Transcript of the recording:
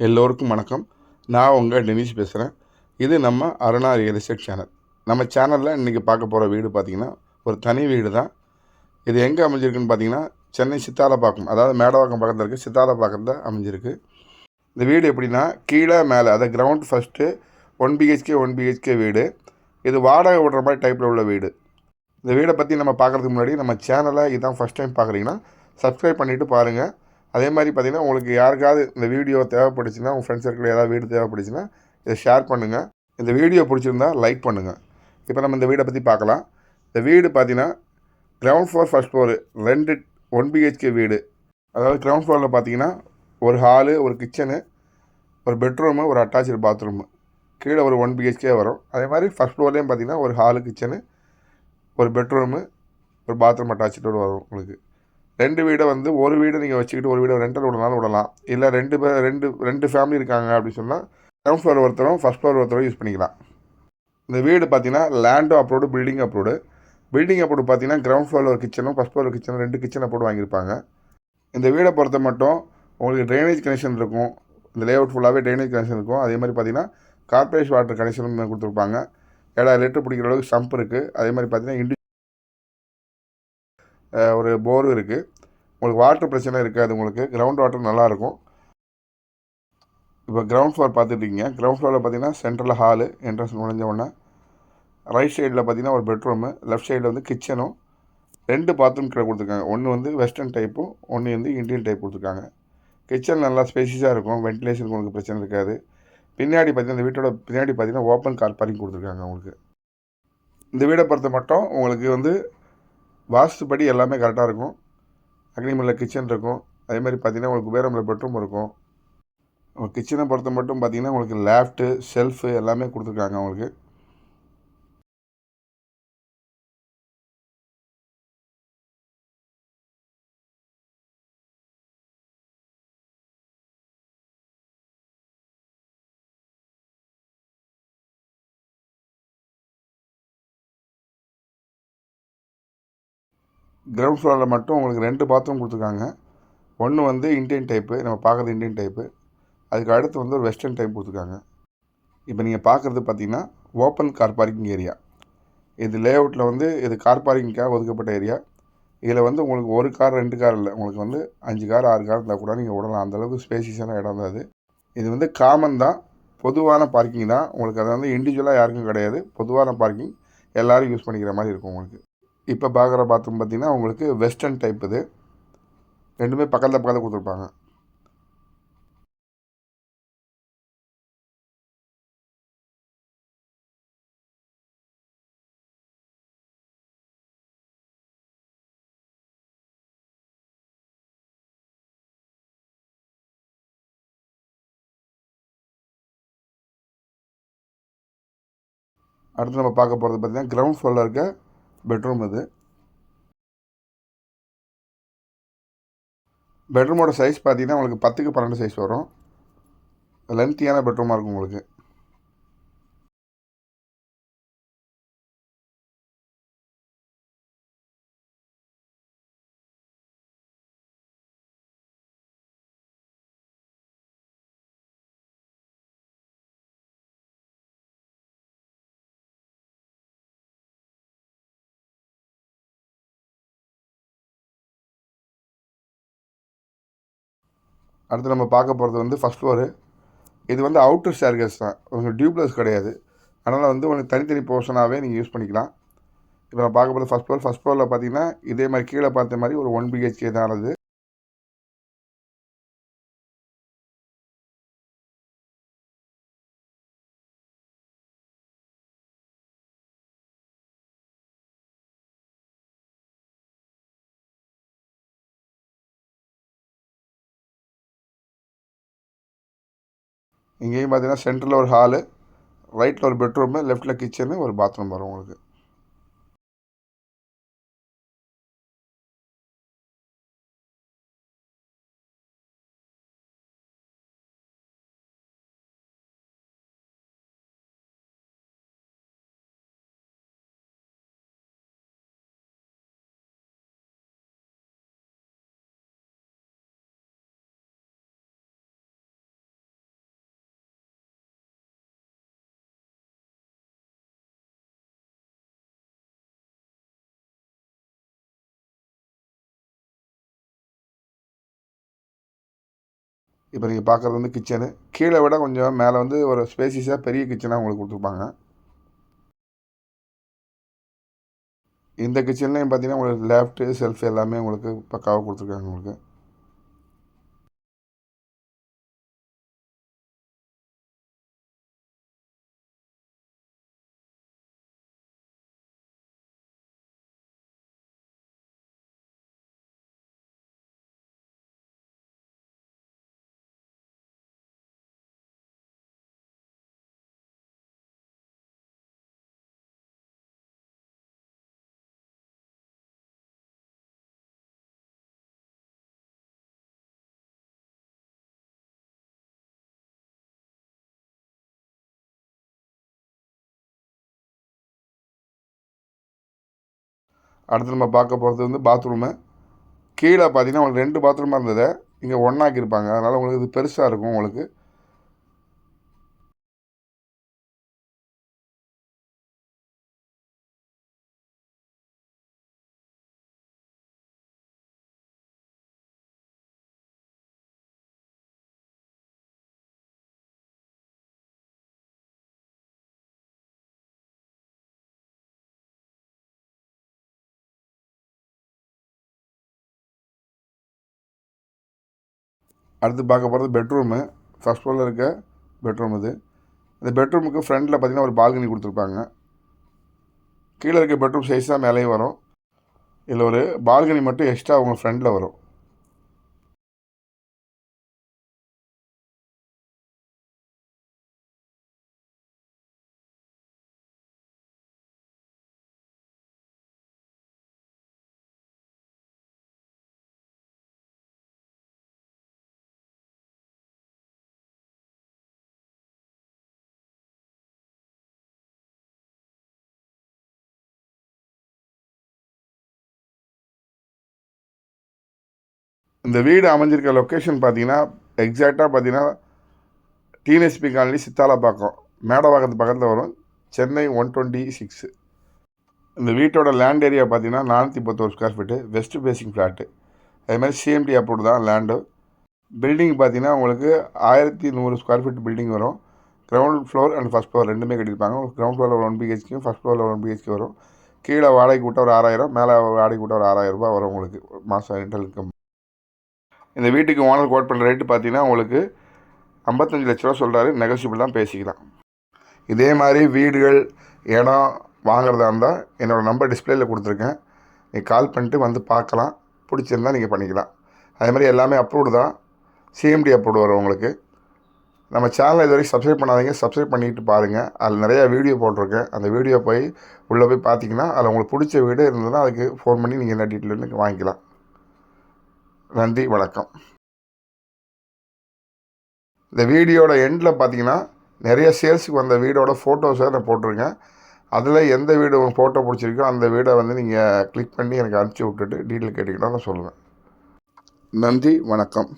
எல்லோருக்கும் வணக்கம். நான் உங்கள் டெனிஷ் பேசுகிறேன் இது நம்ம அருணா ரியல் எஸ்டேட் சேனல். நம்ம சேனலில் இன்றைக்கி பார்க்க போகிற வீடு பார்த்திங்கன்னா ஒரு தனி வீடு தான் இது எங்கே அமைஞ்சிருக்குன்னு பார்த்தீங்கன்னா சென்னை சித்தாலப்பாக்கம் அதாவது மேடவாக்கம் பக்கத்தில் இருக்குது சித்தாலப்பாக்கத்தில் அமைஞ்சிருக்கு. இந்த வீடு எப்படின்னா கீழே மேலே அதாவது ground first one BHK one BHK வீடு. இது வாடகை விடுற மாதிரி டைப்பில் உள்ள வீடு. இந்த வீடை பற்றி நம்ம பார்க்குறதுக்கு முன்னாடி நம்ம சேனலை இதான் ஃபஸ்ட் டைம் பார்க்குறீங்கன்னா சப்ஸ்கிரைப் பண்ணிவிட்டு பாருங்கள் அதே மாதிரி பார்த்திங்கன்னா உங்களுக்கு யாருக்காவது இந்த வீடியோ தேவைப்படுச்சுன்னா உங்கள் ஃப்ரெண்ட்ஸ் சர்க்கிள் ஏதாவது வீடு தேவைப்படுச்சுன்னா இதை ஷேர் பண்ணுங்கள் இந்த வீடியோ பிடிச்சிருந்தா லைக் பண்ணுங்கள் இப்போ நம்ம இந்த வீடை பற்றி பார்க்கலாம். இந்த வீடு பார்த்தீங்கன்னா கிரவுண்ட் ஃப்ளோர் ஃபஸ்ட் ஃப்ளோரு ரெண்டு ஒன் பிஹெச்கே வீடு. அதாவது கிரவுண்ட் ஃப்ளோரில் பார்த்தீங்கன்னா ஒரு ஹாலு ஒரு கிச்சனு ஒரு பெட்ரூமு ஒரு அட்டாச்சு பாத்ரூமு கீழே ஒரு ஒன் பிஹெச்கே வரும். அதே மாதிரி ஃபஸ்ட் ஃப்ளோர்லேயும் பார்த்தீங்கன்னா ஒரு ஹாலு கிச்சனு ஒரு பெட்ரூமு ஒரு பாத்ரூம் அட்டாச்சு வரும் உங்களுக்கு. ரெண்டு வீடை வந்து ஒரு வீடை நீங்கள் வச்சுக்கிட்டு ஒரு வீடை ரெண்டில் விடனாலும் விடலாம் இல்லை ரெண்டு பேர் ரெண்டு ரெண்டு ஃபேமிலி இருக்காங்க அப்படின்னு சொன்னால் கிரவுண்ட் ஃப்ளோர் ஒருத்தரும் ஃபஸ்ட் ஃப்ளோர் ஒருத்தரும் யூஸ் பண்ணிக்கலாம். இந்த வீடு பார்த்தீங்கன்னா லேண்டும் approved building approved building approved பார்த்தீங்கன்னா கிரவுண்ட் ஃப்ளோரில் ஒரு கிச்சனும் ஃபஸ்ட் ஃப்ளோர் கிச்சனும் ரெண்டு கிச்சன் அப்ரோடு வாங்கியிருப்பாங்க. இந்த வீடை பொறுத்த மட்டும் உங்களுக்கு ட்ரைனேஜ் கனெக்ஷன் இருக்கும். இந்த லேஅவுட் ஃபுல்லாகவே ட்ரைனேஜ் கனெக்ஷன் இருக்கும். அதே மாதிரி பார்த்தீங்கன்னா கார்பரேஷன் வாட்டர் கனெக்ஷனும் கொடுத்துருப்பாங்க. ஏழாயிரம் லிட்டர் பிடிக்கிற அளவுக்கு சம்ப் இருக்குது அதே மாதிரி பார்த்தீங்கன்னா இண்டி ஒரு போர் இருக்குது உங்களுக்கு வாட்டர் பிரச்சனை இருக்காது உங்களுக்கு. கிரவுண்ட் வாட்டர் நல்லாயிருக்கும் இப்போ கிரவுண்ட் ஃப்ளோர் பார்த்துட்டிங்க கிரவுண்ட் ஃப்ளோரில் பார்த்தீங்கன்னா சென்ட்ரல் ஹாலு என்ட்ரன்ஸ் நுழைஞ்ச உடனே ரைட் சைடில் பார்த்தீங்கன்னா ஒரு பெட்ரூமு லெஃப்ட் சைடில் வந்து கிச்சனும் ரெண்டு பாத்ரூம் கீழே கொடுத்துருக்காங்க. ஒன்று வந்து வெஸ்டர்ன் டைப்பும் ஒன்று வந்து இந்தியன் டைப் கொடுத்துருக்காங்க. கிச்சன் நல்லா ஸ்பேசியஸாக இருக்கும். வென்டிலேஷன் உங்களுக்கு பிரச்சனை இருக்காது. பின்னாடி பார்த்தீங்கன்னா இந்த வீட்டோட பின்னாடி பார்த்தீங்கன்னா ஓப்பன் கார் பார்க்கிங் கொடுத்துருக்காங்க உங்களுக்கு. இந்த வீடை பொறுத்த மட்டும் உங்களுக்கு வந்து வாஸ்துப்படி எல்லாமே கரெக்டாக இருக்கும். அக்னிமலில் கிச்சன் இருக்கும். அதே மாதிரி பார்த்தீங்கன்னா உங்களுக்கு குபேரமில் பெட்ரூம் இருக்கும். கிச்சனை பொறுத்த மட்டும் பார்த்தீங்கன்னா உங்களுக்கு லேஃப்ட்டு ஷெல்ஃபு எல்லாமே கொடுத்துருக்காங்க உங்களுக்கு கிரவுண்ட் ஃப்ளோரில் மட்டும் உங்களுக்கு ரெண்டு பாத்ரூம் கொடுத்துருக்காங்க. ஒன்று வந்து இண்டியன் டைப்பு நம்ம பார்க்குறது இண்டியன் டைப்பு அதுக்கு அடுத்து வந்து ஒரு வெஸ்டர்ன் டைப் கொடுத்துருக்காங்க. இப்போ நீங்கள் பார்க்குறது பார்த்தீங்கன்னா ஓப்பன் கார் பார்க்கிங் ஏரியா இது லே அவுட்டில் வந்து இது கார் பார்க்கிங்க்காக ஒதுக்கப்பட்ட ஏரியா இதில் வந்து உங்களுக்கு ஒரு கார் ரெண்டு கார் இல்லை. உங்களுக்கு வந்து அஞ்சு கார் ஆறு கார் இருந்தால் கூட நீங்கள் விடலாம். அந்தளவுக்கு ஸ்பேசியஸான இடம் தான் அது. இது வந்து காமன் தான். பொதுவான பார்க்கிங் தான். உங்களுக்கு அது வந்து இண்டிவிஜுவலாக யாருக்கும் கிடையாது. பொதுவான பார்க்கிங் எல்லோரும் யூஸ் பண்ணிக்கிற மாதிரி இருக்கும் உங்களுக்கு. இப்போ பார்க்குற பாத்ரூம் பார்த்திங்கன்னா உங்களுக்கு வெஸ்டர்ன் டைப் இது. ரெண்டுமே பக்கத்தில் பக்கத்தில் கொடுத்துருப்பாங்க. அடுத்து நம்ம பார்க்க போகிறது பார்த்திங்கன்னா கிரவுண்ட் ஃப்ளோரில் இருக்க பெட்ரூம் இது. பெட்ரூமோட சைஸ் பார்த்தீங்கன்னா உங்களுக்கு பத்துக்கு பன்னெண்டு சைஸ் வரும். லென்த்தியான பெட்ரூமாக இருக்கும் உங்களுக்கு. அடுத்து நம்ம பார்க்க போகிறது வந்து ஃபஸ்ட் ஃப்ளோரு இது வந்து அவுட்டர் ஸ்டேர்கேஸ் தான். உங்களுக்கு டியூப்லஸ் கிடையாது. அதனால் வந்து உங்களுக்கு தனித்தனி போர்ஷனாகவே நீங்கள் யூஸ் பண்ணிக்கலாம். இப்போ நம்ம பார்க்க போகிறது ஃபஸ்ட் ஃப்ளோர் ஃபஸ்ட் ஃப்ளோரில் பார்த்தீங்கன்னா இதே மாதிரி கீழே பார்த்த மாதிரி ஒரு ஒன் பிஹெச்கே தான். ஆனது இங்கேயும் பார்த்தீங்கன்னா சென்டரில் ஒரு ஹாலு ரைட்டில் ஒரு பெட்ரூமு லெஃப்ட்டில் கிச்சனு ஒரு பாத்ரூம் வரும் உங்களுக்கு. இப்போ நீங்கள் பார்க்குறது வந்து கிச்சனு கீழே விட கொஞ்சம் மேலே வந்து ஒரு ஸ்பேசிஸாக பெரிய கிச்சனாக உங்களுக்கு கொடுத்துருப்பாங்க. இந்த கிச்சன்லேயும் பார்த்தீங்கன்னா உங்களுக்கு லேஃப்ட்டு செல்ஃப் எல்லாமே உங்களுக்கு பக்காவாக கொடுத்துருக்காங்க உங்களுக்கு. அடுத்து நம்ம பார்க்க போகிறது வந்து பாத்ரூமு கீழே பார்த்தீங்கன்னா உங்களுக்கு ரெண்டு பாத்ரூமாக இருந்தது இங்கே ஒன்றாக்கியிருப்பாங்க அதனால் உங்களுக்கு இது பெருசாக இருக்கும் உங்களுக்கு. அடுத்து பார்க்க போகிறது பெட்ரூமு ஃபஸ்ட் ஃப்ளோரில் இருக்க பெட்ரூம் இது. இந்த பெட்ரூமுக்கு ஃப்ரண்ட்டில் பார்த்திங்கன்னா ஒரு பால்கனி கொடுத்துருப்பாங்க. கீழே இருக்க பெட்ரூம் சைஸ் தான் மேலேயும் வரும். இதில் ஒரு பால்கனி மட்டும் எக்ஸ்ட்ரா உங்கள் ஃப்ரண்டில் வரும். இந்த வீடு அமைஞ்சிருக்க லொக்கேஷன் பார்த்தீங்கன்னா எக்ஸாக்டாக பார்த்தீங்கன்னா டிஎன்எஸ்பி காலனி சித்தாலாப்பாக்கம் மேடவாக்கத்து பக்கத்தில் வரும். சென்னை ஒன் டுவெண்ட்டி சிக்ஸு இந்த வீட்டோட லேண்ட் ஏரியா பார்த்தீங்கன்னா நானூற்றி பத்தோரு square feet west facing flat அதே மாதிரி சிஎம்டி அப்ரூவ் தான் லேண்டு பில்டிங் பார்த்தீங்கன்னா உங்களுக்கு ஆயிரத்தி நூறு ஸ்கொயர் ஃபீட் பில்டிங் வரும். Ground floor and first floor ரெண்டுமே கட்டியிருப்பாங்க. கிரவுண்ட் ஃப்ளோரில் ஒன் பிஹெச்கே ஃபஸ்ட் ஃப்ளோரில் ஒன் பிஹெச்கே வரும். கீழே வாடகைக்கு கூட்ட ஒரு ஆறாயிரம் மேலே வாடகைக்கு கூட்ட ஒரு ஆறாயிரம் ரூபாய் வரும் உங்களுக்கு. மாதம் ரெண்டல் இன்கம் இந்த வீட்டுக்கு ஓனர் கோட் பண்ணுற ரேட்டு பார்த்தீங்கன்னா உங்களுக்கு ஐம்பத்தஞ்சு லட்ச ரூபா சொல்கிறாரு நெகோசியபிள் தான் பேசிக்கலாம். இதே மாதிரி வீடுகள் இடம் வாங்குறதா இருந்தால் என்னோடய நம்பர் டிஸ்பிளேயில் கொடுத்துருக்கேன். நீங்கள் கால் பண்ணிட்டு வந்து பார்க்கலாம். பிடிச்சிருந்தா நீங்கள் பண்ணிக்கலாம். அதே மாதிரி எல்லாமே அப்ரூவ்டு தான். சிஎம்டி அப்ரூவ்டு வரும் உங்களுக்கு. நம்ம சேனலை இது வரைக்கும் சப்ஸ்கிரைப் பண்ணாதீங்க. சப்ஸ்கிரைப் பண்ணிட்டு பாருங்கள் அதில் நிறையா வீடியோ போட்டிருக்கேன். அந்த வீடியோ போய் உள்ளே போய் பார்த்தீங்கன்னா அதில் உங்களுக்கு பிடிச்ச வீடு இருந்ததுன்னா அதுக்கு ஃபோன் பண்ணி நீங்கள் என்ன டீட்டெயில் வாங்கிக்கலாம். நன்றி வணக்கம். இந்த வீடியோட எண்டில் பார்த்தீங்கன்னா நிறைய சேல்ஸுக்கு வந்த வீடோட ஃபோட்டோஸை நான் போட்டிருக்கேன். அதில் எந்த வீடு ஃபோட்டோ பிடிச்சிருக்கோ அந்த வீடை வந்து நீங்கள் கிளிக் பண்ணி எனக்கு அனுப்பிச்சி விட்டுட்டு டீட்டெயில் கேட்டிங்கன்னா நான் சொல்லுவேன். நன்றி வணக்கம்.